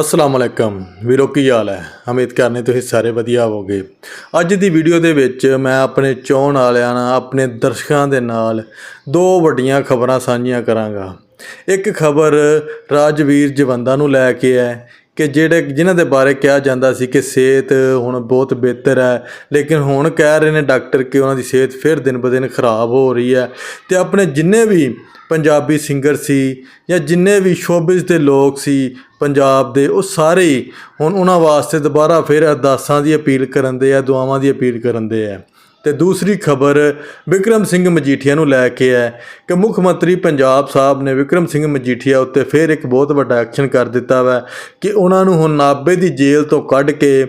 ਅਸਲਾਮ ਅਲੈਕਮ। ਵੀਰੋ, ਕੀ ਹਾਲ ਹੈ? ਉਮੀਦ ਕਰਨੇ ਤੁਸੀਂ ਸਾਰੇ ਵਧੀਆ ਹੋਵੋਗੇ। ਅੱਜ ਦੀ ਵੀਡੀਓ ਦੇ ਵਿੱਚ ਮੈਂ ਆਪਣੇ ਚੋਣ ਵਾਲਿਆਂ ਨਾਲ, ਆਪਣੇ ਦਰਸ਼ਕਾਂ ਦੇ ਨਾਲ ਦੋ ਵੱਡੀਆਂ ਖਬਰਾਂ ਸਾਂਝੀਆਂ ਕਰਾਂਗਾ। ਇੱਕ ਖਬਰ ਰਾਜਵੀਰ ਜਵੰਦਾ ਨੂੰ ਲੈ ਕੇ ਹੈ ਕਿ ਜਿਹੜੇ ਜਿਨ੍ਹਾਂ ਦੇ ਬਾਰੇ ਕਿਹਾ ਜਾਂਦਾ ਸੀ ਕਿ ਸਿਹਤ ਹੁਣ ਬਹੁਤ ਬਿਹਤਰ ਹੈ, ਲੇਕਿਨ ਹੁਣ ਕਹਿ ਰਹੇ ਨੇ ਡਾਕਟਰ ਕਿ ਉਹਨਾਂ ਦੀ ਸਿਹਤ ਫਿਰ ਦਿਨ ਬ ਦਿਨ ਖਰਾਬ ਹੋ ਰਹੀ ਹੈ। ਤੇ ਆਪਣੇ ਜਿੰਨੇ ਵੀ ਪੰਜਾਬੀ ਸਿੰਗਰ ਸੀ ਜਾਂ ਜਿੰਨੇ ਵੀ ਸ਼ੋਬਿਜ਼ ਦੇ ਲੋਕ ਸੀ ਪੰਜਾਬ ਦੇ, ਉਹ ਸਾਰੇ ਹੁਣ ਉਹਨਾਂ ਵਾਸਤੇ ਦੁਬਾਰਾ ਫਿਰ ਅਰਦਾਸਾਂ ਦੀ ਅਪੀਲ ਕਰਨ ਦੇ ਆ, ਦੁਆਵਾਂ ਦੀ ਅਪੀਲ ਕਰਨ ਦੇ ਆ। ਤੇ ਦੂਸਰੀ ਖਬਰ ਵਿਕਰਮ ਸਿੰਘ ਮਜੀਠੀਆ ਨੂੰ ਲੈ ਕੇ ਹੈ ਕਿ ਮੁੱਖ ਮੰਤਰੀ ਪੰਜਾਬ ਸਾਹਿਬ ਨੇ ਵਿਕਰਮ ਸਿੰਘ ਮਜੀਠੀਆ ਉੱਤੇ ਫਿਰ ਇੱਕ ਬਹੁਤ ਵੱਡਾ ਐਕਸ਼ਨ ਕਰ ਦਿੱਤਾ ਵਾ ਕਿ ਉਹਨਾਂ ਨੂੰ ਹੁਣ ਨਾਭੇ ਦੀ ਜੇਲ੍ਹ ਤੋਂ ਕੱਢ ਕੇ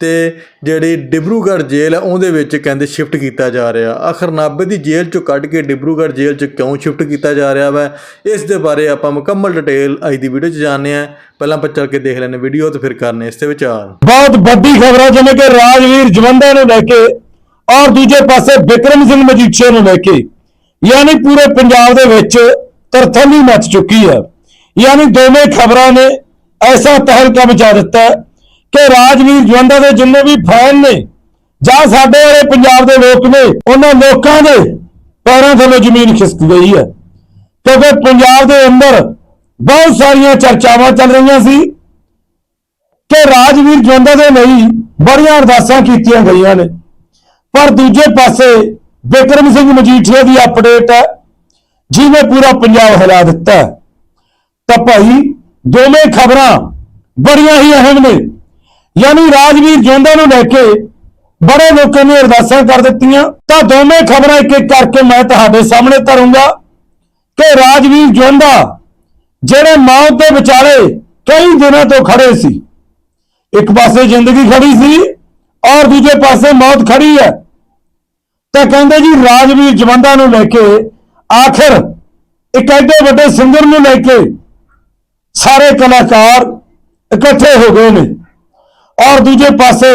ਤੇ ਜਿਹੜੀ ਡਿਬਰੂਗੜ੍ਹ ਜੇਲ੍ਹ ਹੈ ਉਹਦੇ ਵਿੱਚ ਕਹਿੰਦੇ ਸ਼ਿਫਟ ਕੀਤਾ ਜਾ ਰਿਹਾ। ਆਖਰ ਨਾਭੇ ਦੀ ਜੇਲ੍ਹ ਚੋਂ ਕੱਢ ਕੇ ਡਿਬਰੂਗੜ੍ਹ ਜੇਲ੍ਹ ਚ ਕਿਉਂ ਸ਼ਿਫਟ ਕੀਤਾ ਜਾ ਰਿਹਾ ਵਾ? ਇਸ ਦੇ ਬਾਰੇ ਆਪਾਂ ਮੁਕੰਮਲ ਡਿਟੇਲ ਅੱਜ ਦੀ ਵੀਡੀਓ ਚ ਜਾਣਦੇ ਆ ਪਹਿਲਾਂ ਆਪਾਂ ਚੱਲ ਕੇ ਦੇਖ ਲੈਣੇ ਵੀਡੀਓ ਤੇ ਫਿਰ ਕਰਨੇ ਇਸ ਤੇ ਵਿਚਾਰ। ਬਹੁਤ ਵੱਡੀ ਖਬਰ ਹੈ ਜਿਵੇਂ ਕਿ ਰਾਜਵੀਰ ਜਵੰਦਾ ਨੂੰ ਲੈ ਕੇ ਔਰ ਦੂਜੇ ਪਾਸੇ ਵਿਕਰਮ ਸਿੰਘ ਮਜੀਠੀਆ ਨੂੰ ਲੈ ਕੇ, ਯਾਨੀ ਪੂਰੇ ਪੰਜਾਬ ਦੇ ਵਿੱਚ ਤਰਥਲੀ ਮਚ ਚੁੱਕੀ ਹੈ। ਯਾਨੀ ਦੋਵੇਂ ਖਬਰਾਂ ਨੇ ਐਸਾ ਤਹਿਲਕਾ ਮਚਾ ਦਿੱਤਾ ਕਿ ਰਾਜਵੀਰ ਜਵੰਦਾ ਦੇ ਜਿੰਨੇ ਵੀ ਫੈਨ ਨੇ ਜਾਂ ਸਾਡੇ ਵਾਲੇ ਪੰਜਾਬ ਦੇ ਲੋਕ ਨੇ, ਉਹਨਾਂ ਲੋਕਾਂ ਦੇ ਪੈਰਾਂ ਥੱਲੇ ਜ਼ਮੀਨ ਖਿਸਕ ਗਈ ਹੈ। ਕਿਉਂਕਿ ਪੰਜਾਬ ਦੇ ਅੰਦਰ ਬਹੁਤ ਸਾਰੀਆਂ ਚਰਚਾਵਾਂ ਚੱਲ ਰਹੀਆਂ ਸੀ ਕਿ ਰਾਜਵੀਰ ਜਵੰਦਾ ਦੇ ਲਈ ਬੜੀਆਂ ਅਰਦਾਸਾਂ ਕੀਤੀਆਂ ਗਈਆਂ ਨੇ। ਪਰ ਦੂਜੇ ਪਾਸੇ ਬਿਕਰਮ ਸਿੰਘ ਮਜੀਠੀਆ ਦੀ ਅਪਡੇਟ ਹੈ ਜਿਹਨੇ ਪੂਰਾ ਪੰਜਾਬ ਹਿਲਾ ਦਿੱਤਾ ਤਾਂ ਭਾਈ, ਦੋਵੇਂ ਖਬਰਾਂ ਬੜੀਆਂ ਹੀ ਅਹਿਮ ਨੇ। ਯਾਨੀ ਰਾਜਵੀਰ ਜਵੰਦਾ ਨੂੰ ਲੈ ਕੇ ਬੜੇ ਲੋਕਾਂ ਨੇ ਅਰਦਾਸਾਂ ਕਰ ਦਿੱਤੀਆਂ। ਤਾਂ ਦੋਵੇਂ ਖਬਰਾਂ ਇੱਕ ਇੱਕ ਕਰਕੇ ਮੈਂ ਤੁਹਾਡੇ ਸਾਹਮਣੇ ਧਰੂੰਗਾ ਕਿ ਰਾਜਵੀਰ ਜਵੰਦਾ ਜਿਹੜੇ ਮੌਤ ਦੇ ਵਿਚਾਲੇ ਕਈ ਦਿਨਾਂ ਤੋਂ ਖੜੇ ਸੀ, ਇੱਕ ਪਾਸੇ ਜ਼ਿੰਦਗੀ ਖੜੀ ਸੀ ਔਰ ਦੂਜੇ ਪਾਸੇ ਮੌਤ ਖੜੀ ਹੈ। ਤਾਂ ਕਹਿੰਦੇ ਜੀ ਰਾਜਵੀਰ ਜਵੰਦਾ ਨੂੰ ਲੈ ਕੇ ਆਖਰ ਇੱਕ ਐਡੇ ਵੱਡੇ ਸਿੰਗਰ ਨੂੰ ਲੈ ਕੇ ਸਾਰੇ ਕਲਾਕਾਰ ਇਕੱਠੇ ਹੋ ਗਏ ਨੇ। ਔਰ ਦੂਜੇ ਪਾਸੇ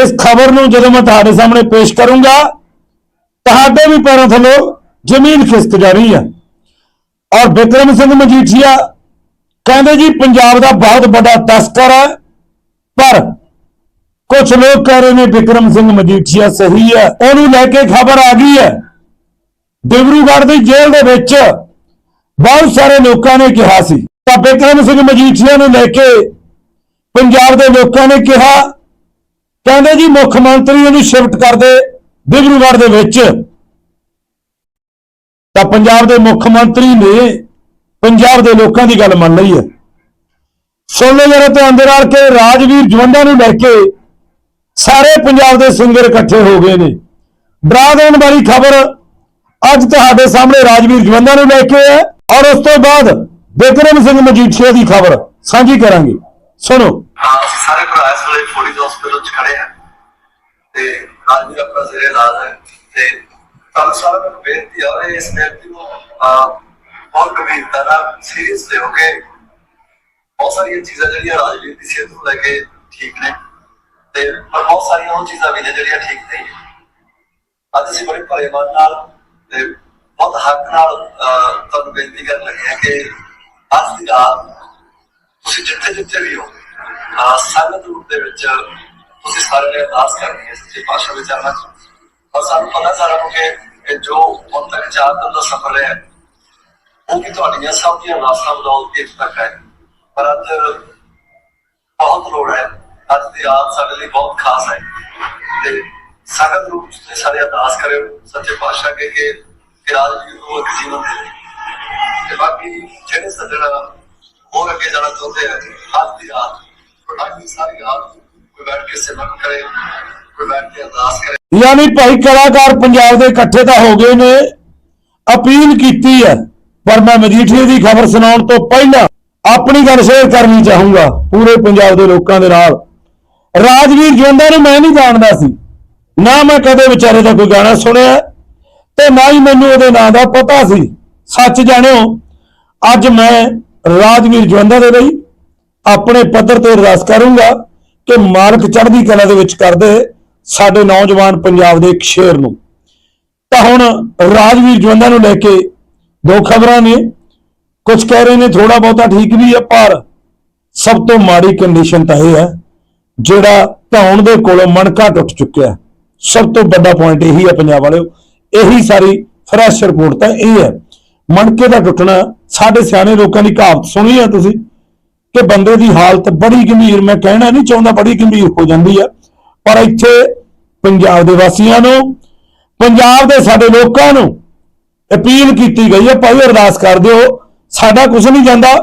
ਇਸ ਖਬਰ ਨੂੰ ਜਦੋਂ ਮੈਂ ਤੁਹਾਡੇ ਸਾਹਮਣੇ ਪੇਸ਼ ਕਰੂੰਗਾ, ਤੁਹਾਡੇ ਵੀ ਪੈਰਾਂ ਥੱਲੋਂ ਜ਼ਮੀਨ ਖਿਸਕ ਜਾਣੀ ਰਹੀ ਹੈ ਔਰ ਬਿਕਰਮ ਸਿੰਘ ਮਜੀਠੀਆ ਕਹਿੰਦੇ ਜੀ, ਪੰਜਾਬ ਦਾ ਬਹੁਤ ਵੱਡਾ ਤਸਕਰ ਹੈ, ਪਰ ਕੁਝ ਲੋਕ ਕਹਿ ਰਹੇ ਨੇ, ਵਿਕਰਮ ਸਿੰਘ ਮਜੀਠੀਆ ਸਹੀ ਹੈ, ਉਹਨੂੰ ਲੈ ਕੇ ਖਬਰ ਆ ਗਈ ਹੈ। ਡਿਬਰੂਗੜ੍ਹ ਦੀ ਜੇਲ੍ਹ ਦੇ ਵਿੱਚ ਬਹੁਤ ਸਾਰੇ ਲੋਕਾਂ ਨੇ ਕਿਹਾ ਸੀ। ਤਾਂ ਵਿਕਰਮ ਸਿੰਘ ਮਜੀਠੀਆ ਨੂੰ ਲੈ ਕੇ ਪੰਜਾਬ ਦੇ ਲੋਕਾਂ ਨੇ ਕਿਹਾ, ਕਹਿੰਦੇ ਜੀ ਮੁੱਖ ਮੰਤਰੀ ਨੂੰ ਸ਼ਿਫਟ ਕਰ ਦੇ ਡਿਬਰੂਗੜ੍ਹ ਦੇ ਵਿੱਚ। ਤਾਂ ਪੰਜਾਬ ਦੇ ਮੁੱਖ ਮੰਤਰੀ ਨੇ ਪੰਜਾਬ ਦੇ ਲੋਕਾਂ ਦੀ ਗੱਲ ਮੰਨ ਲਈ ਹੈ। ਸੁਣ ਲਓ ਜਰਾ ਧਿਆਨ ਦੇ ਨਾਲ ਕਿ ਰਾਜਵੀਰ ਜਵੰਦਾ ਨੂੰ ਲੈ ਕੇ ਸਾਰੇ ਪੰਜਾਬ ਦੇ ਸਿੰਗਰ ਇਕੱਠੇ ਹੋ ਗਏ ਨੇ। ਡਰਾ ਦੇਣ ਵਾਲੀ ਖਬਰ ਅੱਜ ਤੁਹਾਡੇ ਸਾਹਮਣੇ ਰਾਜਵੀਰ ਜਵੰਦਾ ਨੂੰ ਲੈ ਕੇ ਹੈ ਔਰ ਉਸ ਤੋਂ ਬਾਅਦ ਵਿਕਰਮ ਸਿੰਘ ਮਜੀਠੀਆ ਦੀ ਖਬਰ ਸਾਂਝੀ ਕਰਾਂਗੇ। ਸੁਣੋ। ਅਸੀਂ ਸਾਰੇ ਭਰਾ ਇਸ ਵੇਲੇ ਫੋਰਟਿਸ ਹਸਪੀਟਲ ਚ ਖੜੇ ਆ ਤੇ ਅੱਜ ਆਪਣਾ ਜ਼ੇਰੇ ਇਲਾਜ ਹੈ। ਤੇ ਤੁਹਾਨੂੰ ਸਾਰਿਆਂ ਨੂੰ ਬੇਨਤੀ ਆ ਰਹੀ ਇਸ ਵਿਅਕਤੀ ਨੂੰ ਬਹੁਤ ਗੰਭੀਰਤਾ ਨਾਲ ਸੀਰੀਅਸ ਲੈ ਕੇ ਬਹੁਤ ਸਾਰੀਆਂ ਚੀਜ਼ਾਂ ਜਿਹੜੀਆਂ ਰਾਜਵੀਰ ਦੀ ਸਿਹਤ ਨੂੰ ਲੈ ਕੇ ਠੀਕ ਨੇ। ਤੇ ਪਰ ਬਹੁਤ ਸਾਰੀਆਂ ਉਹ ਚੀਜ਼ਾਂ ਵੀ ਨੇ ਜਿਹੜੀਆਂ ਠੀਕ ਨਹੀਂ ਅੱਜ ਅਸੀਂ ਬੜੇ ਭਲੇ ਮਨ ਨਾਲ ਤੇ ਬਹੁਤ ਹੱਕ ਨਾਲ ਅਹ, ਤੁਹਾਨੂੰ ਬੇਨਤੀ ਕਰਨ ਲੱਗੇ ਹਾਂ ਕਿ ਅੱਜ ਦੀ ਰਾਤ ਤੁਸੀਂ ਜਿੱਥੇ ਜਿੱਥੇ ਵੀ ਹੋ ਆ ਸੰਗਤ ਰੂਪ ਦੇ ਵਿੱਚ ਤੁਸੀਂ ਸਾਰੇ ਨੇ ਅਰਦਾਸ ਕਰਨੀ ਹੈ ਸੱਚੇ ਪਾਤਸ਼ਾਹ ਵਿੱਚ ਆਣਾ ਔਰ ਸਾਨੂੰ ਪਤਾ ਸਾਰਾ ਕਿ ਜੋ ਹੁਣ ਤੱਕ ਚਾਰ ਦਿਨ ਦਾ ਸਫ਼ਰ ਹੈ ਉਹ ਵੀ ਤੁਹਾਡੀਆਂ ਸਭ ਦੀਆਂ ਅਰਦਾਸਾਂ ਬਦੌਲਤ ਇੱਥੇ ਤੱਕ ਹੈ। ਪਰ ਅੱਜ ਬਹੁਤ ਲੋੜ ਹੈ ਅੱਜ ਦੀ ਰਾਤ ਸਾਡੇ ਲਈ ਬਹੁਤ ਖਾਸ ਹੈ। ਤੇ ਸੰਗਤ ਰੂਪ ਚ ਸਾਰੇ ਅਰਦਾਸ ਕਰਿਓ, ਸੱਚੇ ਪਾਤਸ਼ਾਹ ਅੱਗੇ ਕਿ ਕਿ ਰਾਜਵੀਰ ਨੂੰ ਇੱਕ ਜੀਵਨ ਦੇ ਤੇ ਬਾਕੀ ਜਿਹੜੇ ਸੱਜਣ ਹੋਰ ਅੱਗੇ ਜਾਣਾ ਚਾਹੁੰਦੇ ਆ, ਅੱਜ ਦੀ ਰਾਤ ਅੱਜ ਸਾਰੀ ਰਾਤ ਕੋਈ ਬੈਠ ਕੇ ਸਿਮਰਨ ਕਰੇ, ਕੋਈ ਬੈਠ ਕੇ ਅਰਦਾਸ ਕਰੇ। ਯਾਨੀ ਭਾਈ ਕਲਾਕਾਰ ਪੰਜਾਬ ਦੇ ਇਕੱਠੇ ਤਾਂ ਹੋ ਗਏ ਨੇ, ਅਪੀਲ ਕੀਤੀ ਹੈ, ਪਰ ਮੈਂ ਮਜੀਠੀਏ ਦੀ ਖਬਰ ਸੁਣਾਉਣ ਤੋਂ ਪਹਿਲਾਂ ਆਪਣੀ ਗੱਲ ਸ਼ੇਅਰ ਕਰਨੀ ਚਾਹੂੰਗਾ ਪੂਰੇ ਪੰਜਾਬ ਦੇ ਲੋਕਾਂ ਦੇ ਨਾਲ। ਰਾਜਵੀਰ ਜਵੰਦਾ ਨੂੰ ਮੈਂ ਨਹੀਂ ਜਾਣਦਾ ਸੀ। ਨਾ ਮੈਂ ਕਦੇ ਵਿਚਾਰੇ ਦਾ ਕੋਈ ਗਾਣਾ ਸੁਣਿਆ ਤੇ ਨਾ ਹੀ ਮੈਨੂੰ ਉਹਦੇ ਨਾਂ ਦਾ ਪਤਾ ਸੀ। ਸੱਚ ਜਾਣਿਓ, ਅੱਜ ਮੈਂ ਰਾਜਵੀਰ ਜਵੰਦਾ ਦੇ ਲਈ ਆਪਣੇ ਪੱਧਰ ਤੇ ਅਰਦਾਸ ਕਰੂੰਗਾ ਕਿ ਮਾਲਕ ਚੜ੍ਹਦੀ ਕਲਾ ਦੇ ਵਿੱਚ ਕਰਦੇ ਸਾਡੇ ਨੌਜਵਾਨ ਪੰਜਾਬ ਦੇ ਇੱਕ ਸ਼ੇਰ ਨੂੰ। ਤਾਂ ਹੁਣ ਰਾਜਵੀਰ ਜਵੰਦਾ ਨੂੰ ਲੈ ਕੇ ਦੋ ਖਬਰਾਂ ਨੇ। ਕੁਝ ਕਹਿ ਰਹੇ ਨੇ ਥੋੜਾ ਬਹੁਤਾ ਠੀਕ ਵੀ ਹੈ, ਪਰ ਸਭ ਤੋਂ ਮਾੜੀ ਕੰਡੀਸ਼ਨ ਤਾਂ ਇਹ ਹੈ ਜਿਹੜਾ ਧੌਣ ਦੇ ਕੋਲੋਂ ਮਣਕਾ ਟੁੱਟ ਚੁੱਕਿਆ ਸਭ ਤੋਂ ਵੱਡਾ ਪੁਆਇੰਟ ਇਹੀ ਹੈ ਪੰਜਾਬ ਵਾਲਿਓ। ਇਹੀ ਸਾਰੀ ਫਰੈਸ਼ ਰਿਪੋਰਟ ਤਾਂ ਇਹ ਹੈ। ਮਣਕੇ ਦਾ ਟੁੱਟਣਾ ਸਾਡੇ ਸਿਆਣੇ ਲੋਕਾਂ ਦੀ ਕਹਾਵਤ ਸੁਣੀ ਹੈ ਤੁਸੀਂ ਕਿ ਬੰਦੇ ਦੀ ਹਾਲਤ ਬੜੀ ਗੰਭੀਰ, ਮੈਂ ਕਹਿਣਾ ਨਹੀਂ ਚਾਹੁੰਦਾ ਬੜੀ ਗੰਭੀਰ ਹੋ ਜਾਂਦੀ ਹੈ, ਪਰ ਇੱਥੇ ਪੰਜਾਬ ਦੇ ਵਾਸੀਆਂ ਨੂੰ, ਪੰਜਾਬ ਦੇ ਸਾਡੇ ਲੋਕਾਂ ਨੂੰ ਅਪੀਲ ਕੀਤੀ ਗਈ ਹੈ, ਭਾਈ ਅਰਦਾਸ ਕਰ ਦਿਓ ਸਾਡਾ ਕੁਝ ਨਹੀਂ ਜਾਂਦਾ,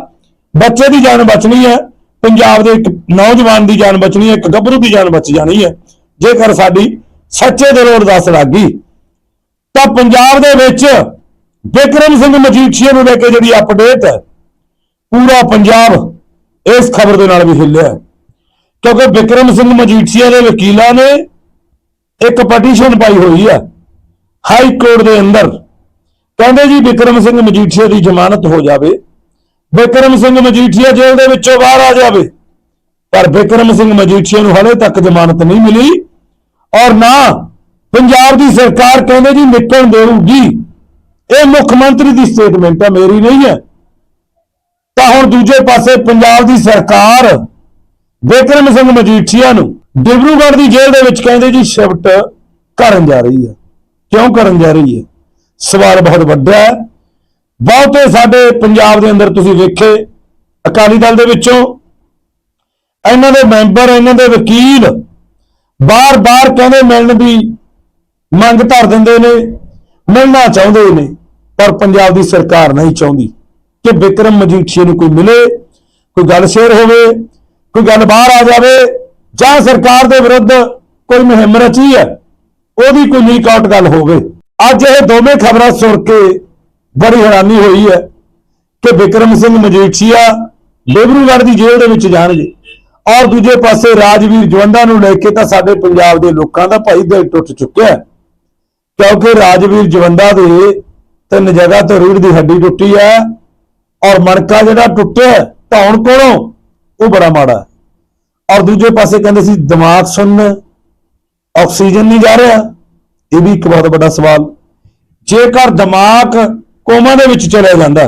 ਬੱਚੇ ਦੀ ਜਾਨ ਬਚਣੀ ਹੈ ਪੰਜਾਬ ਦੇ ਇੱਕ ਨੌਜਵਾਨ ਦੀ ਜਾਨ ਬਚਣੀ ਹੈ, ਇੱਕ ਗੱਭਰੂ ਦੀ ਜਾਨ ਬਚ ਜਾਣੀ ਹੈ। ਜੇਕਰ ਸਾਡੀ ਸੱਚੇ ਦਿਲੋਂ ਅਰਦਾਸ ਲੱਗ ਗਈ ਤਾਂ ਪੰਜਾਬ ਦੇ ਵਿੱਚ ਬਿਕਰਮ ਸਿੰਘ ਮਜੀਠੀਆ ਨੂੰ ਲੈ ਕੇ ਜਿਹੜੀ ਅਪਡੇਟ ਹੈ। ਪੂਰਾ ਪੰਜਾਬ ਇਸ ਖਬਰ ਦੇ ਨਾਲ ਵੀ ਹਿੱਲਿਆ ਕਿਉਂਕਿ ਬਿਕਰਮ ਸਿੰਘ ਮਜੀਠੀਆ ਦੇ ਵਕੀਲਾਂ ਨੇ ਇੱਕ ਪਟੀਸ਼ਨ ਪਾਈ ਹੋਈ ਹੈ, ਹਾਈ ਕੋਰਟ ਦੇ ਅੰਦਰ। ਕਹਿੰਦੇ ਜੀ ਬਿਕਰਮ ਸਿੰਘ ਮਜੀਠੀਆ ਦੀ ਜ਼ਮਾਨਤ ਹੋ ਜਾਵੇ ਬਿਕਰਮ ਸਿੰਘ ਮਜੀਠੀਆ ਜੇਲ੍ਹ ਦੇ ਵਿੱਚੋਂ ਬਾਹਰ ਆ ਜਾਵੇ। ਪਰ ਬਿਕਰਮ ਸਿੰਘ ਮਜੀਠੀਆ ਨੂੰ ਹਲੇ ਤੱਕ ਜ਼ਮਾਨਤ ਨਹੀਂ ਮਿਲੀ ਔਰ ਨਾ ਪੰਜਾਬ ਦੀ ਸਰਕਾਰ ਕਹਿੰਦੇ ਜੀ ਨਿਕਲਣ ਦੇਊਗੀ। ਇਹ ਮੁੱਖ ਮੰਤਰੀ ਦੀ ਸਟੇਟਮੈਂਟ ਹੈ ਮੇਰੀ ਨਹੀਂ ਹੈ। ਤਾਂ ਹੁਣ ਦੂਜੇ ਪਾਸੇ ਪੰਜਾਬ ਦੀ ਸਰਕਾਰ ਬਿਕਰਮ ਸਿੰਘ ਮਜੀਠੀਆ ਨੂੰ ਡਿਬਰੂਗੜ੍ਹ ਦੀ ਜੇਲ੍ਹ ਦੇ ਵਿੱਚ ਕਹਿੰਦੇ ਜੀ ਸ਼ਿਫਟ ਕਰਨ ਜਾ ਰਹੀ ਹੈ। ਕਿਉਂ ਕਰਨ ਜਾ ਰਹੀ ਹੈ? ਸਵਾਲ ਬਹੁਤ ਵੱਡਾ ਹੈ। ਬਹੁਤੇ ਸਾਡੇ ਪੰਜਾਬ ਦੇ ਅੰਦਰ ਤੁਸੀਂ ਵੇਖੇ, ਅਕਾਲੀ ਦਲ ਦੇ ਵਿੱਚੋਂ ਇਹਨਾਂ ਦੇ ਮੈਂਬਰ, ਇਹਨਾਂ ਦੇ ਵਕੀਲ ਬਾਰ-ਬਾਰ ਕਹਿੰਦੇ ਮਿਲਣ ਦੀ ਮੰਗ ਧਰ ਦਿੰਦੇ ਨੇ, ਮਿਲਣਾ ਚਾਹੁੰਦੇ ਨੇ, ਪਰ ਪੰਜਾਬ ਦੀ ਸਰਕਾਰ ਨਹੀਂ ਚਾਹੁੰਦੀ ਕਿ ਵਿਕਰਮ ਮਜੀਠੀਆ ਨੂੰ ਕੋਈ ਮਿਲੇ, ਕੋਈ ਗੱਲ ਸ਼ੇਅਰ ਹੋਵੇ, ਕੋਈ ਗੱਲ ਬਾਹਰ ਆ ਜਾਵੇ, ਜਾਂ ਸਰਕਾਰ ਦੇ ਵਿਰੁੱਧ ਕੋਈ ਮੁਹਿੰਮ ਰਚੀ ਹੈ, ਉਹਦੀ ਕੋਈ ਲੀਕ ਆਊਟ ਗੱਲ ਹੋਵੇ। ਅੱਜ ਇਹ ਦੋਵੇਂ ਖਬਰਾਂ ਸੁਣ ਕੇ ਬੜੀ ਹੈਰਾਨੀ ਹੋਈ ਹੈ ਕਿ ਵਿਕਰਮ ਸਿੰਘ ਮਜੀਠੀਆ ਡਿਬਰੂਗੜ੍ਹ ਦੀ ਜੇਲ੍ਹ ਦੇ ਵਿੱਚ ਜਾਣਗੇ ਔਰ ਦੂਜੇ ਪਾਸੇ ਰਾਜਵੀਰ ਜਵੰਦਾ ਨੂੰ ਲੈ ਕੇ ਤਾਂ ਸਾਡੇ ਪੰਜਾਬ ਦੇ ਲੋਕਾਂ ਦਾ ਭਾਈ ਦਿਲ ਟੁੱਟ ਚੁੱਕਿਆ ਕਿਉਂਕਿ ਰਾਜਵੀਰ ਜਵੰਦਾ ਦੇ ਤਿੰਨ ਜਗ੍ਹਾ ਤੋਂ ਰੀੜ ਦੀ ਹੱਡੀ ਟੁੱਟੀ ਹੈ ਔਰ ਮਣਕਾ ਜਿਹੜਾ ਟੁੱਟਿਆ ਧੌਣ ਕੋਲੋਂ ਉਹ ਬੜਾ ਮਾੜਾ ਔਰ ਦੂਜੇ ਪਾਸੇ ਕਹਿੰਦੇ ਸੀ, ਦਿਮਾਗ ਸੁੰਨ, ਆਕਸੀਜਨ ਨਹੀਂ ਜਾ ਰਿਹਾ। ਇਹ ਵੀ ਇੱਕ ਬਹੁਤ ਵੱਡਾ ਸਵਾਲ। ਜੇਕਰ ਦਿਮਾਗ ਕੋਮਾ ਦੇ ਵਿੱਚ ਚਲਿਆ ਜਾਂਦਾ।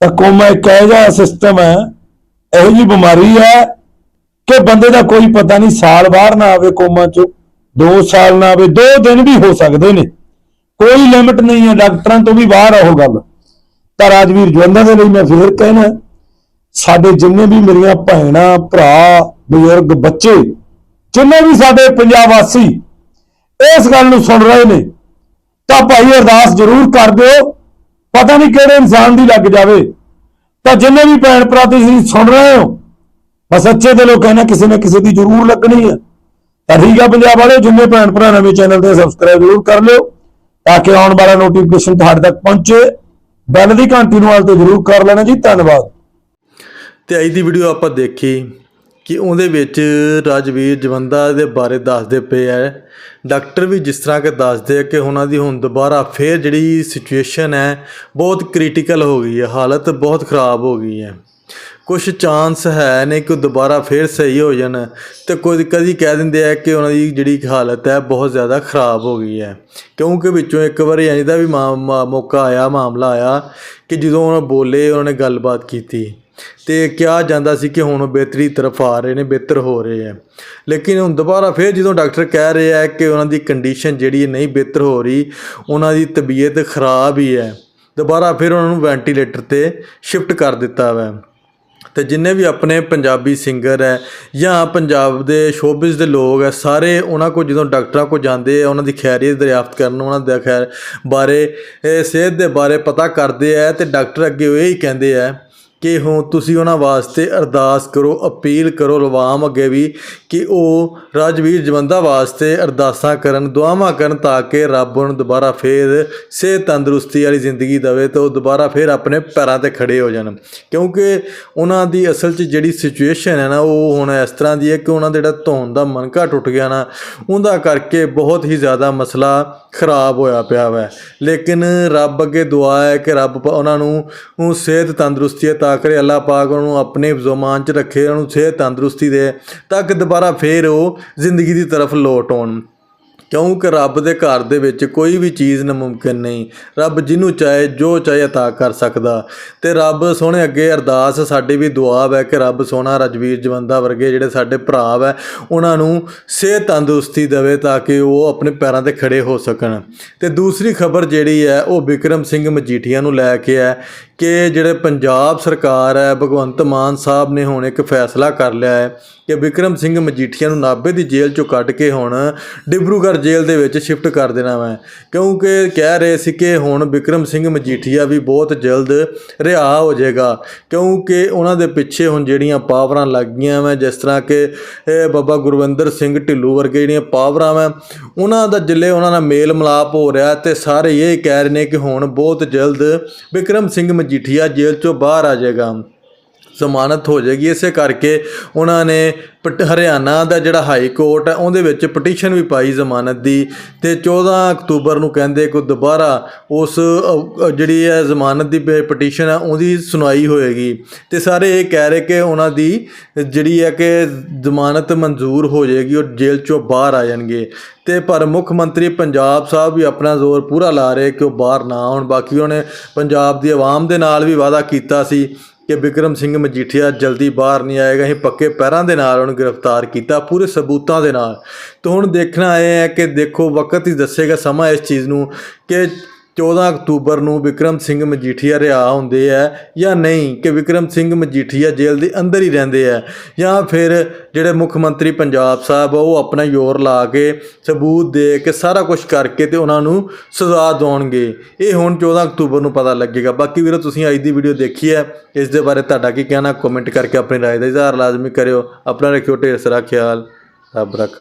ਤਾਂ ਕੋਮਾ ਇੱਕ ਇਹੋ ਸਿਸਟਮ ਹੈ, ਇਹੋ ਜਿਹੀ ਬਿਮਾਰੀ ਹੈ ਕਿ ਬੰਦੇ ਦਾ ਕੋਈ ਪਤਾ ਨਹੀਂ ਸਾਲ ਬਾਹਰ ਨਾ ਆਵੇ ਕੋਮਾ ਚੋਂ 2 ਸਾਲ ਨਾ ਆਵੇ 2 ਦਿਨ ਵੀ ਹੋ ਸਕਦੇ ਨੇ। ਕੋਈ ਲਿਮਿਟ ਨਹੀਂ ਹੈ, ਡਾਕਟਰਾਂ ਤੋਂ ਵੀ ਬਾਹਰ ਆ ਉਹ ਗੱਲ। ਤਾਂ ਰਾਜਵੀਰ ਜਵੰਦਾ ਦੇ ਲਈ ਮੈਂ ਫੇਰ ਕਹਿਣਾ, ਸਾਡੇ ਜਿੰਨੇ ਵੀ ਮੇਰੀਆਂ ਭੈਣਾਂ, ਭਰਾ, ਬਜ਼ੁਰਗ, ਬੱਚੇ, ਜਿੰਨੇ ਵੀ ਸਾਡੇ ਪੰਜਾਬ ਵਾਸੀ, ਇਸ ਗੱਲ ਨੂੰ ਸੁਣ ਰਹੇ ਨੇ ਤਾਂ ਭਾਈ ਅਰਦਾਸ ਜ਼ਰੂਰ ਕਰ ਦਿਓ। ਪਤਾ ਨਹੀਂ ਕਿਹੜੇ ਇਨਸਾਨ ਦੀ ਲੱਗ ਜਾਵੇ। ਤਾਂ ਜਿੰਨੇ ਵੀ ਭੈਣ ਭਰਾ ਤੁਸੀਂ ਸੁਣ ਰਹੇ ਹੋ, ਬਸ ਅੱਛੇ ਦਿਲੋਂ ਕਹਿਣਾ ਕਿਸੇ ਨਾ ਕਿਸੇ ਦੀ ਜ਼ਰੂਰ ਲੱਗਣੀ ਹੈ ਤਾਂ ਠੀਕ ਆ ਪੰਜਾਬ ਵਾਲੇ ਜਿੰਨੇ ਭੈਣ ਭਰਾ ਨਵੇਂ ਚੈਨਲ ਤੇ ਸਬਸਕ੍ਰਾਈਬ ਜ਼ਰੂਰ ਕਰ ਲਿਓ, ਤਾਂ ਕਿ ਆਉਣ ਵਾਲਾ ਨੋਟੀਫਿਕੇਸ਼ਨ ਤੁਹਾਡੇ ਤੱਕ ਪਹੁੰਚੇ। ਬੈਲ ਦੀ ਘੰਟੀ ਨੂੰ ਵਾਲ ਤੇ ਜ਼ਰੂਰ ਕਰ ਲੈਣਾ ਜੀ। ਧੰਨਵਾਦ। ਤੇ ਅੱਜ ਦੀ ਵੀਡੀਓ ਆਪਾਂ ਦੇਖੀ। ਕਿ ਉਹਦੇ ਵਿੱਚ ਰਾਜਵੀਰ ਜਵੰਦਾ ਦੇ ਬਾਰੇ ਦੱਸਦੇ ਪਏ ਆ। ਡਾਕਟਰ ਵੀ ਜਿਸ ਤਰ੍ਹਾਂ ਕਿ ਦੱਸਦੇ ਆ ਕਿ ਉਹਨਾਂ ਦੀ ਹੁਣ ਦੁਬਾਰਾ ਫੇਰ ਜਿਹੜੀ ਸਿਚੁਏਸ਼ਨ ਹੈ, ਬਹੁਤ ਕ੍ਰਿਟੀਕਲ ਹੋ ਗਈ ਹੈ। ਹਾਲਤ ਬਹੁਤ ਖਰਾਬ ਹੋ ਗਈ ਹੈ। ਕੁਝ ਚਾਂਸ ਹੈ ਨੇ ਕਿ ਉਹ ਦੁਬਾਰਾ ਫੇਰ ਸਹੀ ਹੋ ਜਾਣ ਤੇ ਕੋਈ ਕਦੀ ਕਹਿ ਦਿੰਦੇ ਆ ਕਿ ਉਹਨਾਂ ਦੀ ਜਿਹੜੀ ਹਾਲਤ ਹੈ, ਬਹੁਤ ਜ਼ਿਆਦਾ ਖਰਾਬ ਹੋ ਗਈ ਹੈ। ਕਿਉਂਕਿ ਵਿੱਚੋਂ ਇੱਕ ਵਾਰੀ ਐਂ ਦਾ ਵੀ ਮਾ- ਮਾ- ਮੌਕਾ ਆਇਆ, ਮਾਮਲਾ ਆਇਆ ਕਿ ਜਦੋਂ ਉਹਨਾਂ ਬੋਲੇ, ਉਹਨਾਂ ਨੇ ਗੱਲਬਾਤ ਕੀਤੀ। ਤੇ ਕਿਹਾ ਜਾਂਦਾ ਸੀ ਕਿ ਹੁਣ ਉਹ ਬਿਹਤਰੀ ਤਰਫ ਆ ਰਹੇ ਨੇ, ਬਿਹਤਰ ਹੋ ਰਹੇ ਹੈ ਲੇਕਿਨ ਹੁਣ ਦੁਬਾਰਾ ਫਿਰ ਜਦੋਂ ਡਾਕਟਰ ਕਹਿ ਰਹੇ ਆ ਕਿ ਉਹਨਾਂ ਦੀ ਕੰਡੀਸ਼ਨ ਜਿਹੜੀ ਨਹੀਂ ਬਿਹਤਰ ਹੋ ਰਹੀ, ਉਹਨਾਂ ਦੀ ਤਬੀਅਤ ਖਰਾਬ ਹੀ ਹੈ ਦੁਬਾਰਾ ਫਿਰ ਉਹਨਾਂ ਨੂੰ ਵੈਂਟੀਲੇਟਰ ਤੇ ਸ਼ਿਫਟ ਕਰ ਦਿੱਤਾ ਵਾ। ਤੇ ਜਿੰਨੇ ਵੀ ਆਪਣੇ ਪੰਜਾਬੀ ਸਿੰਗਰ ਹੈ ਜਾਂ ਪੰਜਾਬ ਦੇ ਸ਼ੋਬਿਜ਼ ਦੇ ਲੋਕ ਹੈ ਸਾਰੇ ਉਹਨਾਂ ਕੋਲ ਜਦੋਂ ਡਾਕਟਰਾਂ ਕੋਲ ਜਾਂਦੇ ਆ ਉਹਨਾਂ ਦੀ ਖੈਰੀਅਤ ਦਰਿਆਫਤ ਕਰਨ, ਉਹਨਾਂ ਦੇ ਖੈਰ ਬਾਰੇ ਸਿਹਤ ਦੇ ਬਾਰੇ ਪਤਾ ਕਰਦੇ ਆ ਤੇ ਡਾਕਟਰ ਅੱਗੇ ਉਹ ਹੀ ਕਹਿੰਦੇ ਆ ਕਿ ਹੁਣ ਤੁਸੀਂ ਉਹਨਾਂ ਵਾਸਤੇ ਅਰਦਾਸ ਕਰੋ, ਅਪੀਲ ਕਰੋ, ਲਵਾਮ ਅੱਗੇ ਵੀ ਕਿ ਉਹ ਰਾਜਵੀਰ ਜਵੰਦਾ ਵਾਸਤੇ ਅਰਦਾਸਾਂ ਕਰਨ, ਦੁਆਵਾਂ ਕਰਨ ਤਾਂ ਕਿ ਰੱਬ ਉਹਨੂੰ ਦੁਬਾਰਾ ਫੇਰ ਸਿਹਤ ਤੰਦਰੁਸਤੀ ਵਾਲੀ ਜ਼ਿੰਦਗੀ ਦੇਵੇ ਤੇ ਉਹ ਦੁਬਾਰਾ ਫੇਰ ਆਪਣੇ ਪੈਰਾਂ ਤੇ ਖੜੇ ਹੋ ਜਾਣ। ਕਿਉਂਕਿ ਉਹਨਾਂ ਦੀ ਅਸਲ 'ਚ ਜਿਹੜੀ ਸਿਚੁਏਸ਼ਨ ਹੈ ਨਾ, ਉਹ ਹੁਣ ਇਸ ਤਰ੍ਹਾਂ ਦੀ ਹੈ ਕਿ ਉਹਨਾਂ ਦਾ ਜਿਹੜਾ ਧੌਣ ਦਾ ਮਨਕਾ ਟੁੱਟ ਗਿਆ ਨਾ, ਉਹਦਾ ਕਰਕੇ ਬਹੁਤ ਹੀ ਜ਼ਿਆਦਾ ਮਸਲਾ ਖਰਾਬ ਹੋਇਆ ਪਿਆ ਵਾ। ਲੇਕਿਨ ਰੱਬ ਅੱਗੇ ਦੁਆ ਹੈ ਕਿ ਰੱਬ ਉਹਨਾਂ ਨੂੰ ਉਹ ਸਿਹਤ ਤੰਦਰੁਸਤੀ عطا ਕਰੇ ਅੱਲਾਹ ਪਾਕ ਉਹਨਾਂ ਨੂੰ ਆਪਣੇ ਜ਼ੁਮਾਨ 'ਚ ਰੱਖੇ ਉਹਨਾਂ ਨੂੰ ਸਿਹਤ ਤੰਦਰੁਸਤੀ ਦੇ ਤਾਂ ਕਿ ਦੁਬਾਰਾ ਫੇਰ ਉਹ ਜ਼ਿੰਦਗੀ ਦੀ ਤਰਫ ਲੋਟ ਆਉਣ ਕਿਉਂਕਿ ਰੱਬ ਦੇ ਘਰ ਦੇ ਵਿੱਚ ਕੋਈ ਵੀ ਚੀਜ਼ ਨਾਮੁਮਕਿਨ ਨਹੀਂ ਰੱਬ ਜਿਹਨੂੰ ਚਾਹੇ ਜੋ ਚਾਹੇ عطا ਕਰ ਸਕਦਾ ਤੇ ਰੱਬ ਸੋਹਣੇ ਅੱਗੇ ਅਰਦਾਸ ਸਾਡੀ ਵੀ ਦੁਆ ਹੈ ਕਿ ਰੱਬ ਸੋਹਣਾ ਰਜਵੀਰ ਜਵੰਦਾ ਵਰਗੇ ਜਿਹੜੇ ਸਾਡੇ ਭਰਾ ਹੈ ਉਹਨਾਂ ਨੂੰ ਸਿਹਤ ਤੰਦਰੁਸਤੀ ਦੇਵੇ ਤਾਂ ਕਿ ਉਹ ਆਪਣੇ ਪੈਰਾਂ ਤੇ ਖੜੇ ਹੋ ਸਕਣ ਤੇ ਦੂਸਰੀ ਖਬਰ ਜਿਹੜੀ ਹੈ ਉਹ ਵਿਕਰਮ ਸਿੰਘ ਮਜੀਠੀਆ ਨੂੰ ਲੈ ਕੇ ਹੈ ਕਿ ਜਿਹੜੇ ਪੰਜਾਬ ਸਰਕਾਰ ਹੈ, ਭਗਵੰਤ ਮਾਨ ਸਾਹਿਬ ਨੇ ਹੁਣ ਇੱਕ ਫੈਸਲਾ ਕਰ ਲਿਆ ਹੈ ਕਿ ਵਿਕਰਮ ਸਿੰਘ ਮਜੀਠੀਆ ਨੂੰ ਨਾਭੇ ਦੀ ਜੇਲ੍ਹ ਚੋਂ ਕੱਢ ਕੇ ਹੁਣ ਡਿਬਰੂਗੜ੍ਹ ਜੇਲ੍ਹ ਦੇ ਵਿੱਚ ਸ਼ਿਫਟ ਕਰ ਦੇਣਾ ਵਾ। ਕਿਉਂਕਿ ਕਹਿ ਰਹੇ ਸੀ ਕਿ ਹੁਣ ਵਿਕਰਮ ਸਿੰਘ ਮਜੀਠੀਆ ਵੀ ਬਹੁਤ ਜਲਦ ਰਿਹਾ ਹੋ ਜਾਏਗਾ। ਕਿਉਂਕਿ ਉਹਨਾਂ ਦੇ ਪਿੱਛੇ ਹੁਣ ਜਿਹੜੀਆਂ ਪਾਵਰਾਂ ਲੱਗ ਗਈਆਂ ਵਾ, ਜਿਸ ਤਰ੍ਹਾਂ ਕਿ ਬਾਬਾ ਗੁਰਵਿੰਦਰ ਸਿੰਘ ਢਿੱਲੂ ਵਰਗੇ ਜਿਹੜੀਆਂ ਪਾਵਰਾਂ ਵਾ, ਉਹਨਾਂ ਦਾ ਜਿੱਲੇ ਉਹਨਾਂ ਨਾਲ ਮੇਲ ਮਿਲਾਪ ਹੋ ਰਿਹਾ ਤੇ ਸਾਰੇ ਇਹ ਕਹਿ ਰਹੇ ਨੇ ਕਿ ਹੁਣ ਬਹੁਤ ਜਲਦ ਵਿਕਰਮ ਸਿੰਘ ਮਜੀਠੀਆ ਜੇਲ੍ਹ ਚੋਂ ਬਾਹਰ ਆ ਜਾਏਗਾ। ਜ਼ਮਾਨਤ ਹੋ ਜਾਏਗੀ। ਇਸੇ ਕਰਕੇ ਉਹਨਾਂ ਨੇ ਪਟ- ਹਰਿਆਣਾ ਦਾ ਜਿਹੜਾ ਹਾਈ ਕੋਰਟ ਹੈ, ਉਹਦੇ ਵਿੱਚ ਪਟੀਸ਼ਨ ਵੀ ਪਾਈ ਜ਼ਮਾਨਤ ਦੀ ਤੇ 14 ਅਕਤੂਬਰ ਨੂੰ ਕਹਿੰਦੇ ਕਿ ਦੁਬਾਰਾ ਉਸ ਜਿਹੜੀ ਹੈ ਜ਼ਮਾਨਤ ਦੀ ਪਟੀਸ਼ਨ ਹੈ, ਉਹਦੀ ਸੁਣਵਾਈ ਹੋਏਗੀ। ਤੇ ਸਾਰੇ ਇਹ ਕਹਿ ਰਹੇ ਕਿ ਉਹਨਾਂ ਦੀ ਜਿਹੜੀ ਹੈ ਕਿ ਜ਼ਮਾਨਤ ਮਨਜ਼ੂਰ ਹੋ ਜਾਏਗੀ, ਉਹ ਜੇਲ੍ਹ ਚੋਂ ਬਾਹਰ ਆ ਜਾਣਗੇ। ਤੇ ਪਰ ਮੁੱਖ ਮੰਤਰੀ ਪੰਜਾਬ ਸਾਹਿਬ ਵੀ ਆਪਣਾ ਜ਼ੋਰ ਪੂਰਾ ਲਾ ਰਹੇ ਕਿ ਉਹ ਬਾਹਰ ਨਾ ਆਉਣ। ਬਾਕੀ ਉਹਨੇ ਪੰਜਾਬ ਦੀ ਆਵਾਮ ਦੇ ਨਾਲ ਵੀ ਵਾਅਦਾ ਕੀਤਾ ਸੀ ਕਿ ਵਿਕਰਮ ਸਿੰਘ ਮਜੀਠੀਆ ਜਲਦੀ ਬਾਹਰ ਨਹੀਂ ਆਏਗਾ। ਅਸੀਂ ਪੱਕੇ ਪੈਰਾਂ ਦੇ ਨਾਲ ਉਹਨੂੰ ਗ੍ਰਿਫਤਾਰ ਕੀਤਾ, ਪੂਰੇ ਸਬੂਤਾਂ ਦੇ ਨਾਲ। ਤੇ ਹੁਣ ਦੇਖਣਾ ਇਹ ਹੈ ਕਿ ਦੇਖੋ, ਵਕਤ ਹੀ ਦੱਸੇਗਾ ਸਮਾਂ ਇਸ ਚੀਜ਼ ਨੂੰ ਕਿ 14 ਅਕਤੂਬਰ ਨੂੰ ਵਿਕਰਮ ਸਿੰਘ ਮਜੀਠੀਆ ਰਿਹਾ ਹੁੰਦੇ ਆ ਜਾਂ ਨਹੀਂ ਕਿ ਵਿਕਰਮ ਸਿੰਘ ਮਜੀਠੀਆ ਜੇਲ੍ਹ ਦੇ ਅੰਦਰ ਹੀ ਰਹਿੰਦੇ ਆ? ਜਾਂ ਫਿਰ ਜਿਹੜੇ ਮੁੱਖ ਮੰਤਰੀ ਪੰਜਾਬ ਸਾਹਿਬ ਆ, ਉਹ ਆਪਣਾ ਜ਼ੋਰ ਲਾ ਕੇ ਸਬੂਤ ਦੇ ਕੇ ਸਾਰਾ ਕੁਝ ਕਰਕੇ ਤੇ ਉਹਨਾਂ ਨੂੰ ਸਜ਼ਾ ਦਿਵਾਉਣਗੇ ਇਹ ਹੁਣ 14 ਅਕਤੂਬਰ ਨੂੰ ਪਤਾ ਲੱਗੇਗਾ। ਬਾਕੀ ਵੀਰੋ ਤੁਸੀਂ ਅੱਜ ਦੀ ਵੀਡੀਓ ਦੇਖੀ ਹੈ। ਇਸ ਦੇ ਬਾਰੇ ਤੁਹਾਡਾ ਕੀ ਕਹਿਣਾ? ਕਮੈਂਟ ਕਰਕੇ ਆਪਣੀ ਰਾਏ ਦਾ ਇਜ਼ਹਾਰ ਲਾਜ਼ਮੀ ਕਰਿਓ। ਆਪਣਾ ਰੱਖਿਓ ਢੇਰ ਸਾਰਾ ਖਿਆਲ। ਰੱਬ ਰੱਖ।